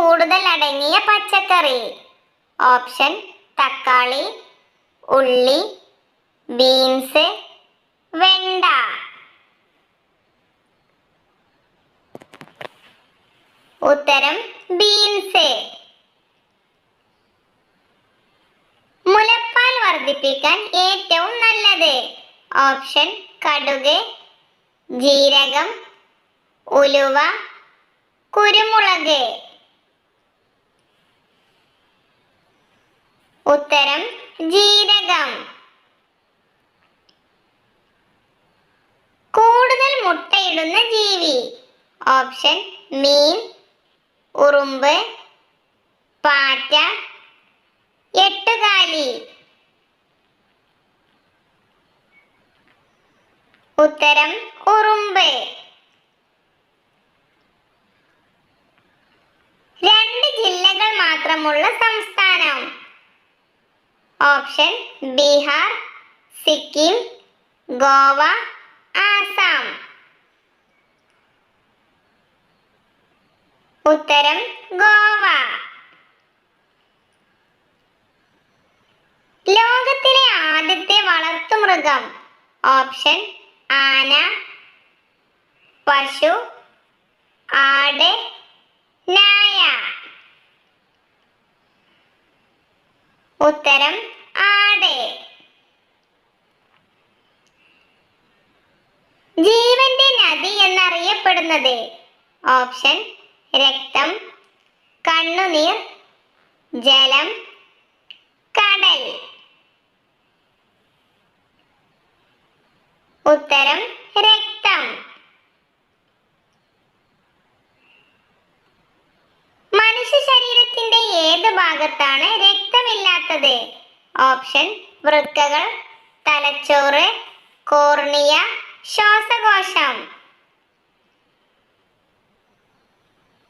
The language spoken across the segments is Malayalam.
കൂടുതൽ അടങ്ങിയ പച്ചക്കറി. ഓപ്ഷൻ തക്കാളി ഉള്ളി ബീൻസ് വെണ്ട. ഉത്തരം ബീൻസ്. മുലപ്പാൽ വർദ്ധിപ്പിക്കാൻ ഏറ്റവും നല്ലത്. ഓപ്ഷൻ കടുക് ജീരകം ഉലുവ കുരുമുളക്. ഉത്തരം ജീരകം. കൂടുതൽ മുട്ടയിടുന്ന ജീവി. ഓപ്ഷൻ മീൻ ഉറുമ്പ് പാറ്റ എട്ടുകാലി. ഉത്തരം ഉറുമ്പ്. രണ്ട് ജില്ലകൾ മാത്രമുള്ള സംസ്ഥാനം. ഓപ്ഷൻ ബീഹാർ സിക്കിം ഗോവ ആസാം. ഉത്തരം ഗോവ. ലോകത്തിലെ ആദ്യത്തെ വളർത്തുമൃഗം ഓപ്ഷൻ ആന പശു ആട് നായ. ഉത്തരം ആട്. ജീവന്റെ നദി എന്നറിയപ്പെടുന്നത് ഓപ്ഷൻ രക്തം കണ്ണുനീർ ജലം കടൽ. ഉത്തരം രക്തം. മനുഷ്യ ശരീരത്തിന്റെ ഏത് ഭാഗത്താണ് രക്തമില്ലാത്തത് ഓപ്ഷൻ വൃക്കകൾ തലച്ചോറ് കോർണിയ ശ്വാസകോശം.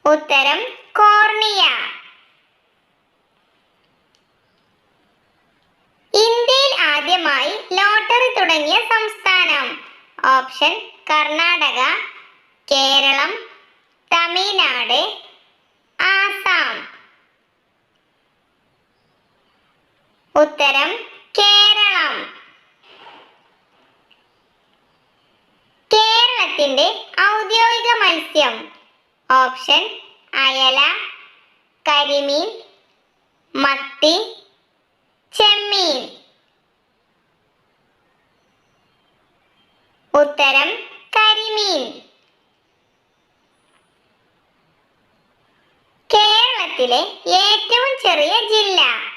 ഉത്തരം കോർണിയ. ഇന്ത്യയിൽ ആദ്യമായി ലോട്ടറി തുടങ്ങിയ സംസ്ഥാനം. ഓപ്ഷൻ കർണാടക കേരളം തമിഴ്നാട് ആസാം. ഉത്തരം കേരളം. കേരളത്തിന്റെ ഔദ്യോഗിക മത്സ്യം. ഓപ്ഷൻ അയല കരിമീൻ മത്തി ചെമ്മീൻ. ഉത്തരം കരിമീൻ. കേരളത്തിലെ ഏറ്റവും ചെറിയ ജില്ല.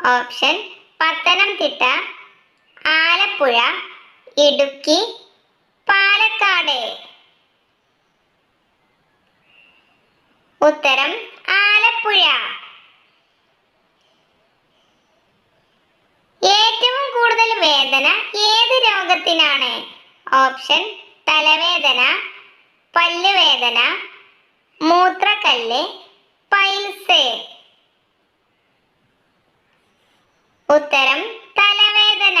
ഓപ്ഷൻ പത്തനംതിട്ട ആലപ്പുഴ ഇടുക്കി പാലക്കാട്. ഉത്തരം ആലപ്പുഴ. ഏറ്റവും കൂടുതൽ വേദന ഏത് രോഗത്തിനാണ്? ഓപ്ഷൻ തലവേദന പല്ലുവേദന മൂത്രക്കല്ല് പൈൽസ്. ഉത്തരം തലവേദന.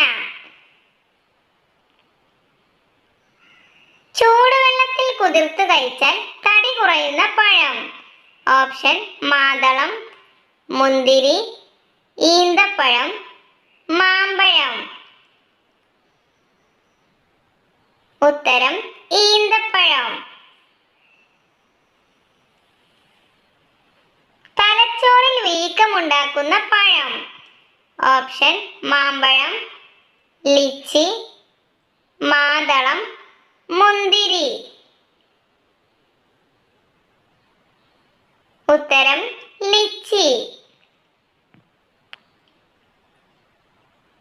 ചൂടുവെള്ളത്തിൽ കുതിർത്ത് കഴിച്ചാൽ തടി കുറയുന്ന പഴം. ഓപ്ഷൻ മാതളം മുന്തിരി ഈന്തപ്പഴം മാമ്പഴം. ഉത്തരം ഈന്തപ്പഴം. തലച്ചോറിൽ വീക്കമുണ്ടാക്കുന്ന പഴം. ഓപ്ഷൻ മാമ്പഴം ലിച്ചി മാതളം മുന്തിരി. ഉത്തരം ലിച്ചി.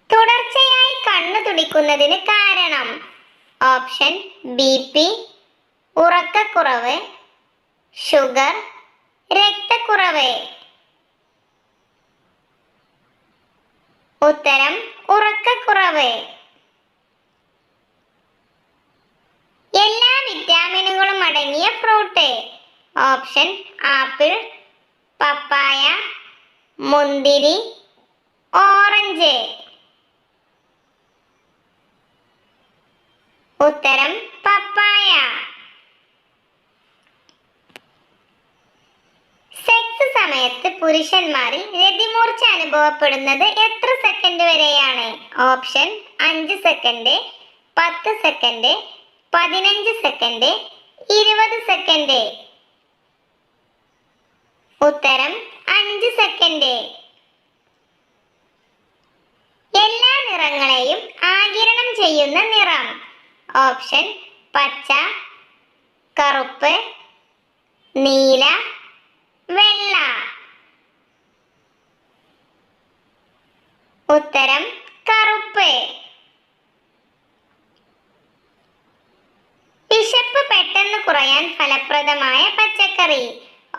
തുടർച്ചയായി കണ്ണു തുടിക്കുന്നതിന് കാരണം ഓപ്ഷൻ ബി പി ഉറക്കക്കുറവ് ഷുഗർ രക്തക്കുറവ്. ഉത്തരം ഉറക്കക്കുറവ്. എല്ലാ വിറ്റാമിനുകളും അടങ്ങിയ ഫ്രൂട്ട്. ഓപ്ഷൻ ആപ്പിൾ പപ്പായ മുന്തിരി ഓറഞ്ച്. ഉത്തരം പുരുഷന്മാരിൽ രതിമൂർച്ച അനുഭവപ്പെടുന്നത് എത്ര സെക്കൻഡ് വരെയാണ്? ഓപ്ഷൻ അഞ്ച് സെക്കൻഡ് പത്ത് സെക്കൻഡ് പതിനഞ്ച് സെക്കൻഡ് ഇരുപത് സെക്കൻഡ് ഉത്തരം അഞ്ച് സെക്കൻഡ് എല്ലാ നിറങ്ങളെയും ആകിരണം ചെയ്യുന്ന നിറം. ഓപ്ഷൻ പച്ച കറുപ്പ് നീല വെള്ള. ഉത്തരം കറുപ്പ്. വിശപ്പ് പെട്ടെന്ന് കുറയാൻ ഫലപ്രദമായ പച്ചക്കറി.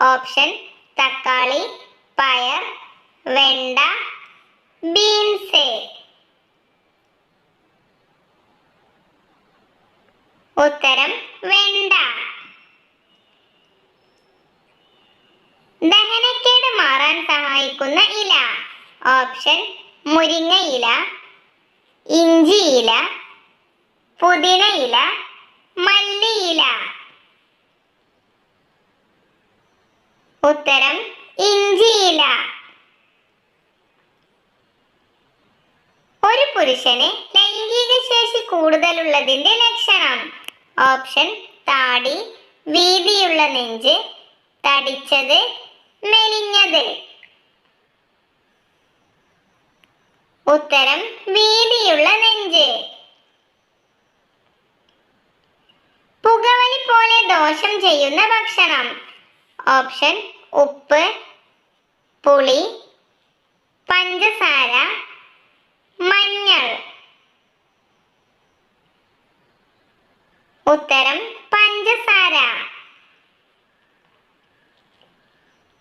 ഓപ്ഷൻ തക്കാളി പയർ വെണ്ട ബീൻസ്. ഉത്തരം വെണ്ട. ദഹനക്കേട് മാറാൻ സഹായിക്കുന്ന ഇല. ഓപ്ഷൻ മുരിങ്ങ ഇഞ്ചിയില പുതിനയില മല്ലിയില ഉത്തരം ഇഞ്ചിയില ഒരു പുരുഷന് ലൈംഗിക ശേഷി കൂടുതലുള്ളതിന്റെ ലക്ഷണം. ഓപ്ഷൻ താടി വീതിയുള്ള നെഞ്ച് തടിച്ചത് മെലിഞ്ഞത്. ഉത്തരം വീതിയുള്ള നെഞ്ച്. പുകവലി പോലെ ദോഷം ചെയ്യുന്ന ഭക്ഷണം. ഓപ്ഷൻ ഉപ്പ് പുളി പഞ്ചസാര മഞ്ഞൾ. ഉത്തരം പഞ്ചസാര.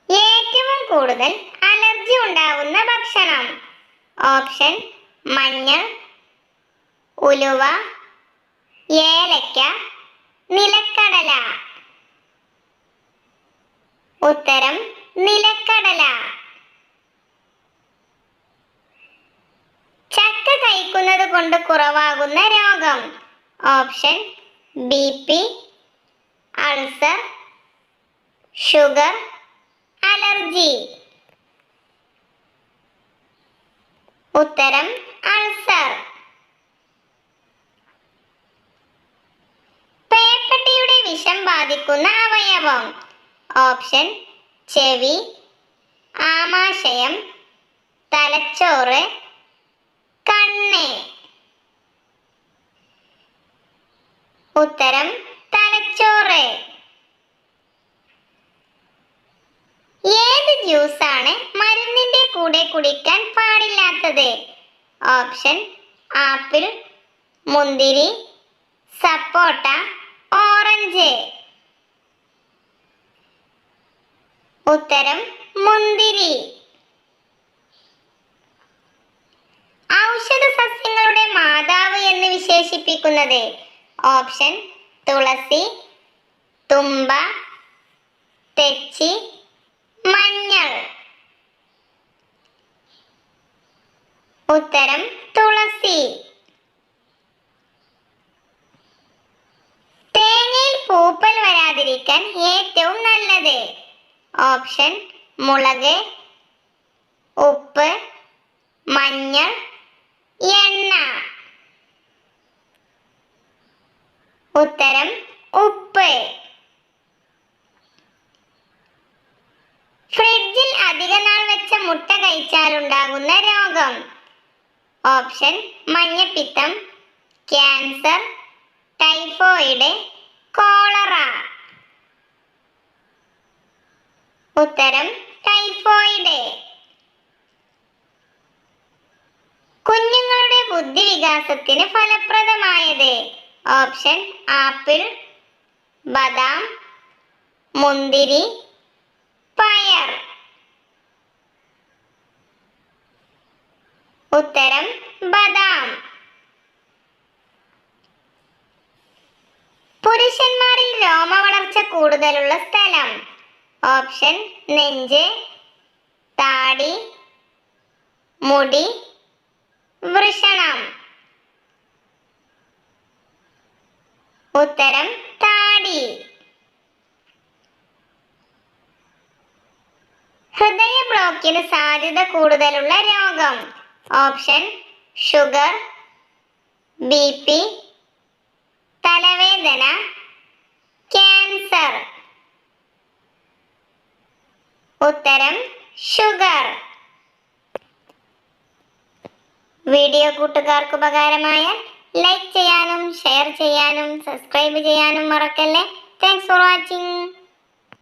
ഏറ്റവും കൂടുതൽ അലർജി ഉണ്ടാവുന്ന ഭക്ഷണം. ഓപ്ഷൻ മഞ്ഞൾ ഉലുവ ഏലക്ക നിലക്കടല. ഉത്തരം നിലക്കടല. ചക്ക കഴിക്കുന്നത് കൊണ്ട് കുറവാകുന്ന രോഗം. Option B P ulcer sugar allergy. ഉത്തരം അൾസർ പേപ്പട്ടിയുടെ വിഷം ബാധിക്കുന്ന അവയവം. ഓപ്ഷൻ ചെവി. ആമാശയം തലച്ചോറ് കണ്ണ്. ഉത്തരം തലച്ചോറ്. ഏത് ജ്യൂസാണ് മരുന്നിന്റെ കൂടെ കുടിക്കാൻ പാടില്ലാത്തത്. ഓപ്ഷൻ ആപ്പിൾ മുന്തിരി സപ്പോട്ട ഓറഞ്ച്. ഉത്തരം മുന്തിരി. ഔഷധ സസ്യങ്ങളുടെ മാതാവ് എന്ന് വിശേഷിപ്പിക്കുന്നത് ഓപ്ഷൻ തുളസി തുമ്പ തെച്ചി മഞ്ഞൾ. ഉത്തരം തുളസി. തേങ്ങയിൽ പൂപ്പൽ വരാതിരിക്കാൻ ഏറ്റവും നല്ലത്. ഓപ്ഷൻ മുളക് ഉപ്പ് മഞ്ഞൾ എണ്ണ. ഉത്തരം ഓപ്ഷൻ മഞ്ഞപ്പിത്തം ക്യാൻസർ ടൈഫോയിഡ് കോളറ. ഉത്തരം ടൈഫോയിഡ്. കുഞ്ഞുങ്ങളുടെ ബുദ്ധി വികാസത്തിന് ഫലപ്രദമായത്. ഓപ്ഷൻ ആപ്പിൾ ബദാം മുന്തിരി പയർ ഉത്തരം ബദാം. പുരുഷന്മാരിൽ രോമ വളർച്ച കൂടുതലുള്ള സ്ഥലം. ഓപ്ഷൻ നെഞ്ച് താടി മുടി വൃഷണം. ഉത്തരം താടി. ഹൃദയ ബ്ലോക്കിന് സാധ്യത കൂടുതലുള്ള രോഗം. ഓപ്ഷൻ ഷുഗർ ബി പി തലവേദന ക്യാൻസർ. ഉത്തരം ഷുഗർ. വീഡിയോ കൂട്ടുകാർക്ക് ഉപകാരമായാൽ ലൈക്ക് ചെയ്യാനും ഷെയർ ചെയ്യാനും സബ്സ്ക്രൈബ് ചെയ്യാനും മറക്കല്ലേ. Thanks for watching